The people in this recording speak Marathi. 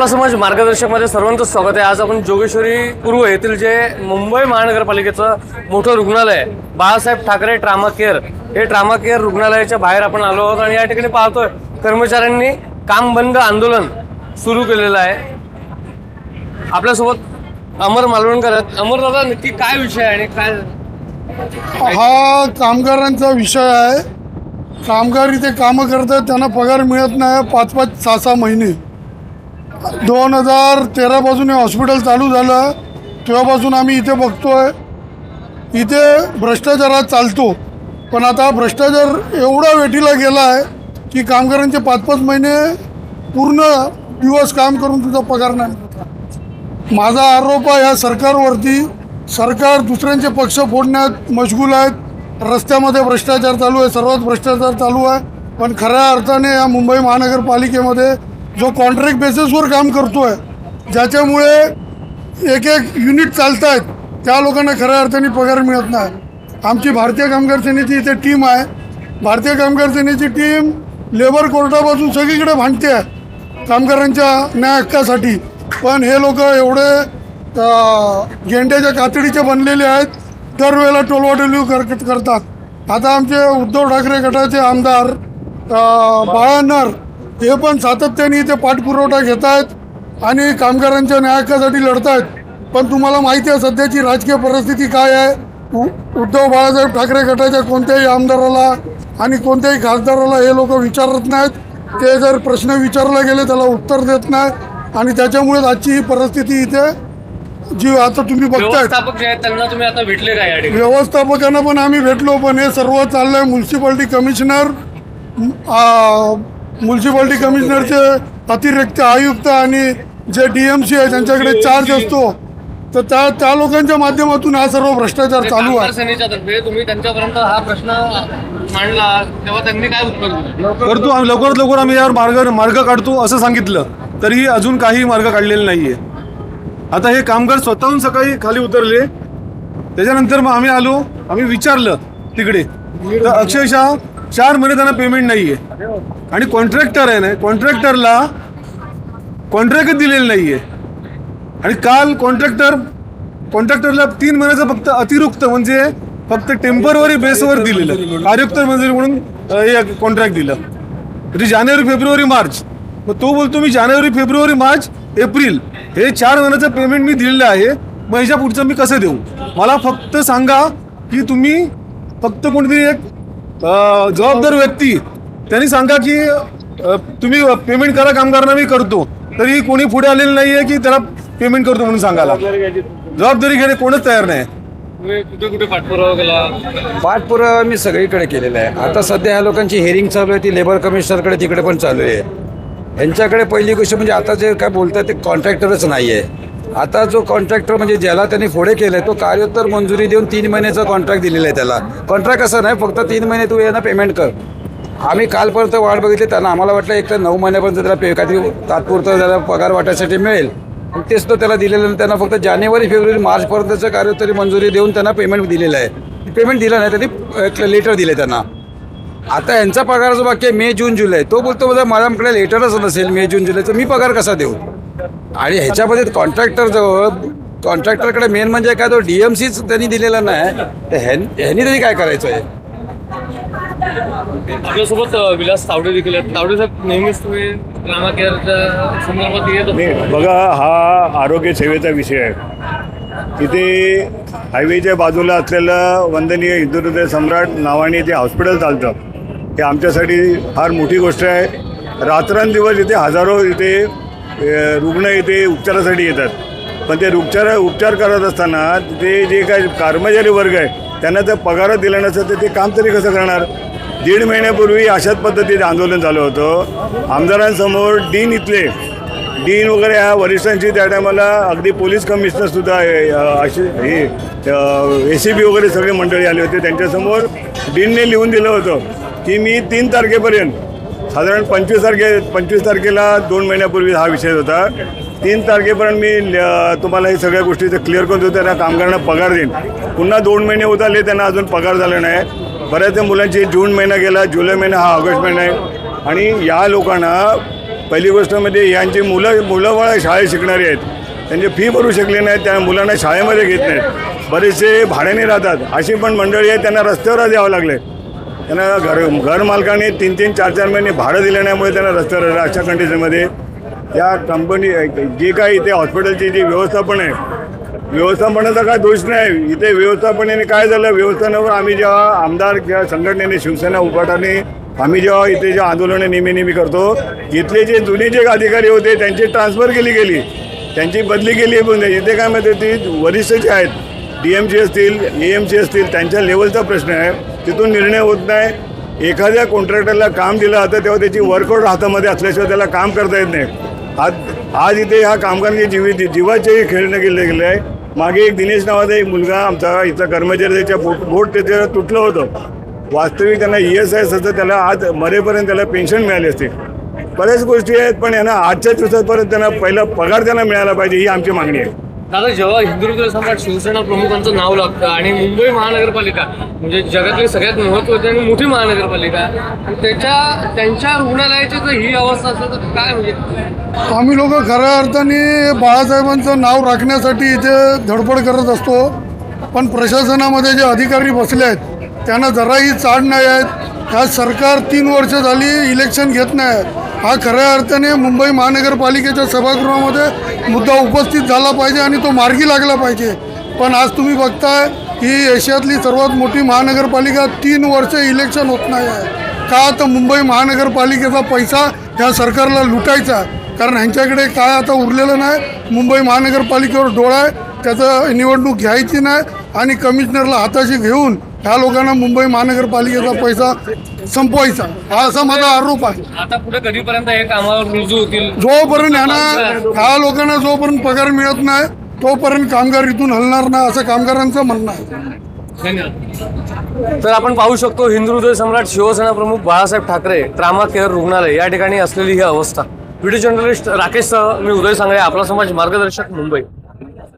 आपला समाज मार्गदर्शकमध्ये सर्वांचं स्वागत आहे. आज आपण जोगेश्वरी पूर्व येथील जे मुंबई महानगरपालिकेचं मोठं रुग्णालय आहे, बाळासाहेब ठाकरे ट्रामा केअर हे ट्रामा केअर रुग्णालयाच्या बाहेर आपण आलो आहोत आणि या ठिकाणी पाहतोय कर्मचाऱ्यांनी काम बंद आंदोलन सुरू केलेलं आहे. आपल्यासोबत अमर मालवणकर आहेत. अमर दादा नक्की काय विषय आहे आणि काय हा कामगारांचा विषय आहे. कामगार इथे कामं करतात त्यांना पगार मिळत नाही पाच पाच सहा सहा महिने. दोन हजार तेरापासून हे हॉस्पिटल चालू झालं. तेव्हापासून आम्ही इथे बघतोय. इथे भ्रष्टाचारात चालतो. पण आता भ्रष्टाचार एवढा वेठीला गेला आहे की कामगारांचे पाच पाच महिने पूर्ण दिवस काम करून तुझा पगार नाही. माझा आरोप आहे ह्या सरकारवरती सरकार दुसऱ्यांचे पक्ष फोडण्यात मशगूल आहेत. रस्त्यामध्ये भ्रष्टाचार चालू आहे सर्वात भ्रष्टाचार चालू आहे. पण खऱ्या अर्थाने या मुंबई महानगरपालिकेमध्ये जो कॉन्ट्रॅक्ट बेसिसवर काम करतो आहे ज्याच्यामुळे एक एक युनिट चालत आहेत त्या लोकांना खऱ्या अर्थाने पगार मिळत नाही. आमची भारतीय कामगार सेनेची इथे टीम आहे. भारतीय कामगार सेनेची टीम लेबर कोर्टापासून सगळीकडे भांडते आहे कामगारांच्या न्याय हक्कासाठी. पण हे लोक एवढे गेंड्याच्या कातडीचे बनलेले आहेत दरवेळेला टोलवाटोली कर करतात. आता आमचे उद्धव ठाकरे गटाचे आमदार अ, बाळानर हे पण सातत्याने इथे पाठपुरवठा घेत आहेत आणि कामगारांच्या न्याय हक्कासाठी लढत आहेत पण तुम्हाला माहिती आहे सध्याची राजकीय परिस्थिती काय आहे? उ- उद्धव बाळासाहेब ठाकरे गटाच्या कोणत्याही आमदाराला आणि कोणत्याही खासदाराला हे लोक विचारत नाहीत. ते जर प्रश्न विचारला गेले त्याला उत्तर देत नाही. आणि त्याच्यामुळे आजची ही परिस्थिती इथे जी आता तुम्ही बघताय त्यांना भेटले काय व्यवस्थापकांना पण आम्ही भेटलो पण हे सर्व चाललंय. म्युन्सिपाल्टी कमिशनर म्युन्सिपाल्टी कमिशनरचे अतिरिक्त आयुक्त आणि जे डी एम सी आहे त्यांच्याकडे चार्ज असतो. तर त्या त्या लोकांच्या माध्यमातून हा सर्व भ्रष्टाचार चालू आहे. सेनेच्या तर्फे तुम्ही त्यांच्यापर्यंत हा प्रश्न मांडला. तेव्हा त्यांनी काय उत्तर दिलं? करतो आम्ही लवकरात लवकर आम्ही यावर मार्ग मार्ग काढतो असं सांगितलं. तरीही अजून काही मार्ग काढलेले नाहीये. आता हे कामगार स्वतःहून सकाळी खाली उतरले. त्याच्यानंतर मग आम्ही आलो आम्ही विचारलं तिकडे. तर अक्षरशः चार महिने त्यांना पेमेंट नाहीये. आणि कॉन्ट्रॅक्टर आहे ना कॉन्ट्रॅक्टरला कॉन्ट्रॅक्टच दिलेलं नाहीये. आणि काल कॉन्ट्रॅक्टर कॉन्ट्रॅक्टरला तीन महिन्याचं फक्त अतिरिक्त म्हणजे फक्त टेंपररी बेसवर दिलेलं. कार्योत्तर मंजुरी म्हणून हे कॉन्ट्रॅक्ट दिलं. म्हणजे जानेवारी फेब्रुवारी मार्च. मग तो बोलतो मी जानेवारी फेब्रुवारी मार्च एप्रिल हे चार महिन्याचं पेमेंट मी दिलेलं आहे. मग ह्याच्या पुढचं मी कसं देऊ? मला फक्त सांगा की तुम्ही फक्त कोणतरी एक जबाबदार व्यक्ती. त्यांनी सांगा की तुम्ही पेमेंट करा कामगारांना मी करतो. तरी कोणी पुढे आलेलं नाहीये की त्याला पेमेंट करतो म्हणून सांगायला. जबाबदारी घेणे कोणच तयार नाही. कुठे कुठे पाठपुरावा केला? पाठपुरावा मी सगळीकडे केलेला आहे. आता सध्या ह्या लोकांची हिअरिंग चालू आहे ती लेबर कमिशनरकडे तिकडे पण चालू आहे. यांच्याकडे पहिली गोष्ट म्हणजे आता जे काय बोलतात ते कॉन्ट्रॅक्टरच नाही आहे आता जो कॉन्ट्रॅक्टर म्हणजे ज्याला त्यांनी पुढे केलं तो कार्योत्तर मंजुरी देऊन तीन महिन्याचा कॉन्ट्रॅक्ट दिलेला आहे त्याला. कॉन्ट्रॅक्ट असं नाही फक्त तीन महिने तू यांना पेमेंट कर. आम्ही कालपर्यंत वाट बघितली त्यांना आम्हाला वाटलं एक तर नऊ महिन्यापर्यंत त्याला पे काहीतरी तात्पुरतं त्याला पगार वाटायसाठी मिळेल. आणि तेच तो त्याला दिलेलं नाही त्यांना फक्त जानेवारी फेब्रुवारी मार्चपर्यंतचं कार्योत्तरी मंजुरी देऊन त्यांना पेमेंट दिलेलं आहे. पेमेंट दिलं नाही त्यांनी लेटर दिले त्यांना. आता यांचा पगार जो बाकी आहे मे जून जुलै. तो बोलतो मला माझ्याकडे लेटरच नसेल मे जून जुलैचं. मी पगार कसा देऊ? आणि ह्याच्यामध्ये कॉन्ट्रॅक्टर जवळ कॉन्ट्रॅक्टरकडे मेन म्हणजे काय तो डीएमसीच त्यांनी दिलेला नाही. तर ह्यां ह्यांनी तरी काय करायचं आहे आपल्यासोबत विलास तावडे देखील आहेत. तावडे साहेब नेहमीच तुम्ही ट्रामा केअरच्या संदर्भात येत बघा हा आरोग्य सेवेचा विषय आहे. तिथे हायवेच्या बाजूला असलेलं वंदनीय हिंदू हृदय सम्राट नावाने जे हॉस्पिटल चालतं हे आमच्यासाठी फार मोठी गोष्ट आहे. रात्रंदिवस इथे हजारो इथे रुग्ण इथे उपचारासाठी येतात. पण ते उपचार उपचार करत असताना ते जे काय कर्मचारी वर्ग आहे त्यांना जर पगार दिला नसेल तर ते काम तरी कसं करणार? दीड महिन्यापूर्वी अशाच पद्धतीने आंदोलन झालं होतं. आमदारांसमोर डीन इथले डीन वगैरे ह्या वरिष्ठांची त्या टायमाला अगदी पोलीस कमिशनरसुद्धा अशी हे ए सी बी वगैरे सगळे मंडळी आले होते. त्यांच्यासमोर डीनने लिहून दिलं होतं की मी तीन तारखेपर्यंत साधारण पंचवीस तारखे पंचवीस तारखेला दोन महिन्यापूर्वी हा विषय होता. तीन तारखेपर्यंत मी ल- तुम्हाला हे सगळ्या गोष्टी क्लिअर करून देतो त्यांना कामगारांना पगार देईन. पुन्हा दोन महिने होत आले त्यांना अजून पगार झाला नाही. बऱ्याचशा मुलांची जून महिना गेला जुलै महिना हा ऑगस्ट महिना आहे. आणि या लोकांना पहिली गोष्ट म्हणजे यांची मुलं मुलं बाळं शाळेत शिकणारी आहेत. त्यांची फी भरू शकले नाहीत त्या मुलांना शाळेमध्ये घेत नाहीत. बरेचसे भाड्याने राहतात. अशी पण मंडळी आहेत त्यांना रस्त्यावर लागलं लागले त्यांना घर घर मालकाने तीन तीन चार चार महिने भाडं दिलं नाहीमुळे त्यांना रस्त्यावर राहिलं. अशा कंडिशनमध्ये या कंपनी जे काही इथे हॉस्पिटलची जी व्यवस्थापन आहे व्यवस्थापनाचा काय दोष नाही. इथे व्यवस्थापनेने काय झालं? व्यवस्थापनावर आम्ही जेव्हा आमदार किंवा संघटनेने शिवसेना उपाटाने आम्ही जेव्हा इथे जे आंदोलनं नेहमी नेहमी करतो इथले जे जुने जे अधिकारी होते त्यांची ट्रान्सफर केली गेली त्यांची बदली केली आहे पण इथे काय माहिती ती वरिष्ठ जे आहेत डी एम सी असतील ए एम सी असतील त्यांच्या लेवलचा प्रश्न आहे. तिथून निर्णय होत नाही. एखाद्या कॉन्ट्रॅक्टरला काम दिलं जातं तेव्हा त्याची वर्कआउट हातामध्ये असल्याशिवाय त्याला काम करता येत नाही. आज आज इथे ह्या कामगारांची जीवी जीवाचेही खेळणं केले गेले आहे. मागे एक दिनेश नावाचा एक मुलगा आमचा इथला कर्मचारी त्याच्या बोट बोट त्याच्या तुटलं होतं. वास्तविक त्यांना ई एस आय असतं त्याला आज मरेपर्यंत त्याला पेन्शन मिळाली असते. बऱ्याच गोष्टी आहेत पण यांना आजच्या दिवसापर्यंत त्यांना पहिला पगार त्यांना मिळाला पाहिजे ही आमची मागणी आहे. दादा जेव्हा हिंदुत्व सम्राट शिवसेना प्रमुखांचं नाव लागतं आणि मुंबई महानगरपालिका म्हणजे जगातली सगळ्यात महत्वाची आणि मोठी महानगरपालिका त्याच्या त्यांच्या रुग्णालयाची जर ही अवस्था असेल तर काय म्हणजे? आम्ही लोक खऱ्या अर्थाने बाळासाहेबांचं नाव राखण्यासाठी इथे धडपड करत असतो. पण प्रशासनामध्ये जे अधिकारी बसले आहेत त्यांना जराही चाड नाही आहेत ह्या सरकार तीन वर्ष झाली इलेक्शन घेत नाही आहेत हा खऱ्या अर्थाने मुंबई महानगरपालिकेच्या सभागृहामध्ये मुद्दा उपस्थित झाला पाहिजे आणि तो मार्गी लागला पाहिजे. पण आज तुम्ही बघताय ही एशियातली सर्वात मोठी महानगरपालिका तीन वर्ष इलेक्शन होत नाही आहे. का तर मुंबई महानगरपालिकेचा पैसा ह्या सरकारला लुटायचा कारण ह्यांच्याकडे काय आता उरलेलं नाही मुंबई महानगरपालिकेवर डोळा आहे त्याचं निवडणूक घ्यायची नाही आणि कमिशनरला हाताशी घेऊन ह्या लोकांना मुंबई महानगरपालिकेचा पैसा संपवायचा. हा असा माझा आरोप आहे. आता पुढे कधीपर्यंत हे कामावर रुजू होतील? जोपर्यंत ह्यांना ह्या लोकांना जोपर्यंत पगार मिळत नाही तोपर्यंत कामगार इथून हलणार नाही असं कामगारांचं म्हणणं आहे. तर आपण पाहू शकतो हिंदू हृदय सम्राट शिवसेना प्रमुख बाळासाहेब ठाकरे ट्रामा केअर रुग्णालय या ठिकाणी असलेली ही अवस्था. व्हिडिओ जर्नलिस्ट राकेश सह मी उदय सांगळे आपला समाज मार्गदर्शक मुंबई.